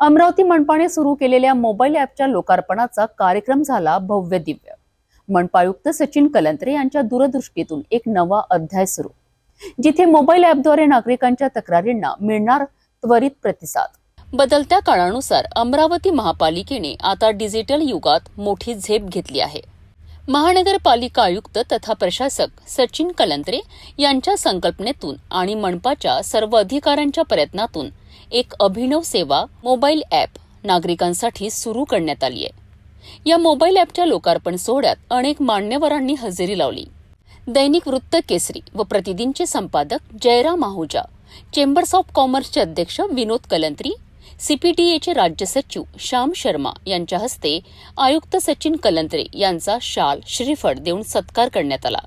अमरावती मनपाने सुरू केलेल्या मोबाईल ॲपच्या लोकार्पणाचा कार्यक्रम झाला भव्य दिव्य. मनपायुक्त सचिन कलंत्रे यांच्या दूरदृष्टीतून एक नवा अध्याय सुरू. जिथे मोबाईल ॲपद्वारे नागरिकांच्या तक्रारींना मिळणार त्वरित प्रतिसाद. बदलत्या काळानुसार अमरावती महापालिकेने आता डिजिटल युगात मोठी झेप घेतली आहे. महानगरपालिका आयुक्त तथा प्रशासक सचिन कलंत्रे यांच्या संकल्पनेतून आणि मनपाच्या सर्व अधिकाऱ्यांच्या प्रयत्नातून एक अभिनव सेवा मोबाईल ॲप नागरिकांसाठी सुरू करण्यात आली आहे. या मोबाईल ॲपच्या लोकार्पण सोहळ्यात अनेक मान्यवरांनी हजेरी लावली. दैनिक वृत्त केसरी व प्रतिदिनचे संपादक जयराम आहुजा चेंबर्स ऑफ कॉमर्सचे अध्यक्ष विनोद कलंत्री सीपीटीएचे राज्य सचिव श्याम शर्मा यांच्या हस्ते आयुक्त सचिन कलंत्रे यांचा शाल श्रीफळ देऊन सत्कार करण्यात आला.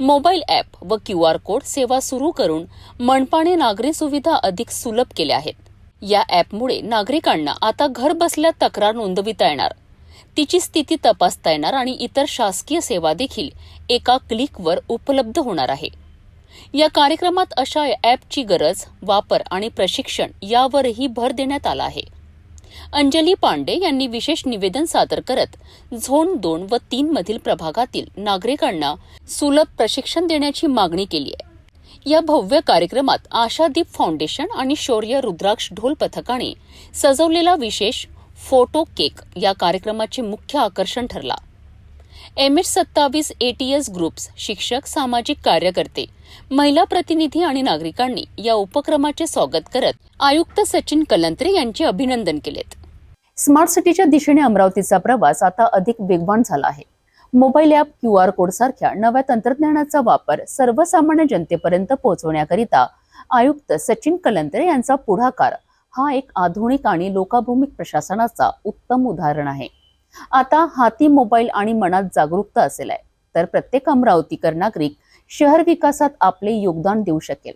मोबाईल ॲप व क्यू आर कोड सेवा सुरू करून मनपाने नागरी सुविधा अधिक सुलभ केल्या आहेत. या ॲपमुळे नागरिकांना आता घर बसल्या तक्रार नोंदविता येणार. तिची स्थिती तपासता येणार आणि इतर शासकीय सेवा देखील एका क्लिकवर उपलब्ध होणार आहे. या कार्यक्रमात अशा ॲपची गरज वापर आणि प्रशिक्षण यावरही भर देण्यात आला आहे. अंजली पांडे यांनी विशेष निवेदन सादर करत झोन दोन व तीन मधील प्रभागातील नागरिकांना सुलभ प्रशिक्षण देण्याची मागणी केली आहे. या भव्य कार्यक्रमात आशादीप फाउंडेशन आणि शौर्य रुद्राक्ष ढोल पथकाने सजवलेला विशेष फोटो केक या कार्यक्रमाचे मुख्य आकर्षण ठरला. एम एच सत्तावीस एटीएस ग्रुप्स शिक्षक सामाजिक कार्यकर्ते महिला प्रतिनिधी आणि नागरिकांनी या उपक्रमाचे स्वागत करत आयुक्त सचिन कलंत्रे यांचे अभिनंदन केलेत. स्मार्ट सिटीच्या दिशेने अमरावतीचा प्रवास आता अधिक वेगवान झाला आहे. Mobile app Q R code सारख्या नव्या तंत्रज्ञानाचा वापर सर्वसामान्य जनतेपर्यंत पोहोचवण्याकरिता आयुक्त सचिन कलंत्रे यांचा पुढाकार हा एक आधुनिक आणि लोकाभिमुख प्रशासनाचा उत्तम उदाहरण आहे. आता हाती मोबाईल आणि मनात जागरूकता असेल आहे. तर प्रत्येक अमरावतीकर नागरिक शहर विकासात आपले योगदान देऊ शकेल.